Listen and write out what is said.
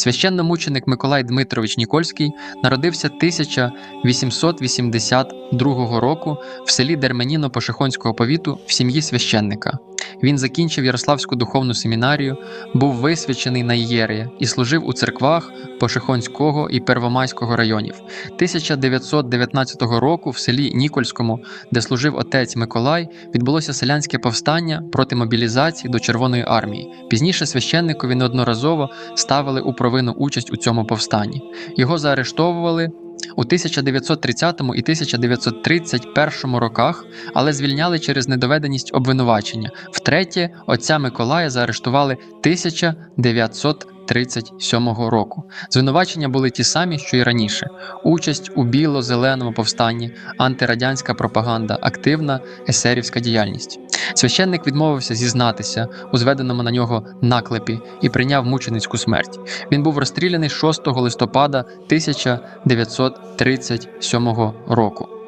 Священномученик Миколай Дмитрович Нікольський народився 1882 року в селі Дерменіно Пошехонського повіту в сім'ї священника. Він закінчив Ярославську духовну семінарію, був висвячений на ієрея і служив у церквах Пошехонського і Первомайського районів. 1919 року в селі Нікольському, де служив отець Миколай, відбулося селянське повстання проти мобілізації до Червоної армії. Пізніше священникові неодноразово ставили у провину участь у цьому повстанні. Його заарештовували. У 1930 і 1931 роках, але звільняли через недоведеність обвинувачення. Втретє, отця Миколая заарештували 1937 року. Звинувачення були ті самі, що й раніше: участь у біло-зеленому повстанні, антирадянська пропаганда, активна есерівська діяльність. Священник відмовився зізнатися у зведеному на нього наклепі і прийняв мученицьку смерть. Він був розстріляний 6 листопада 1937 року.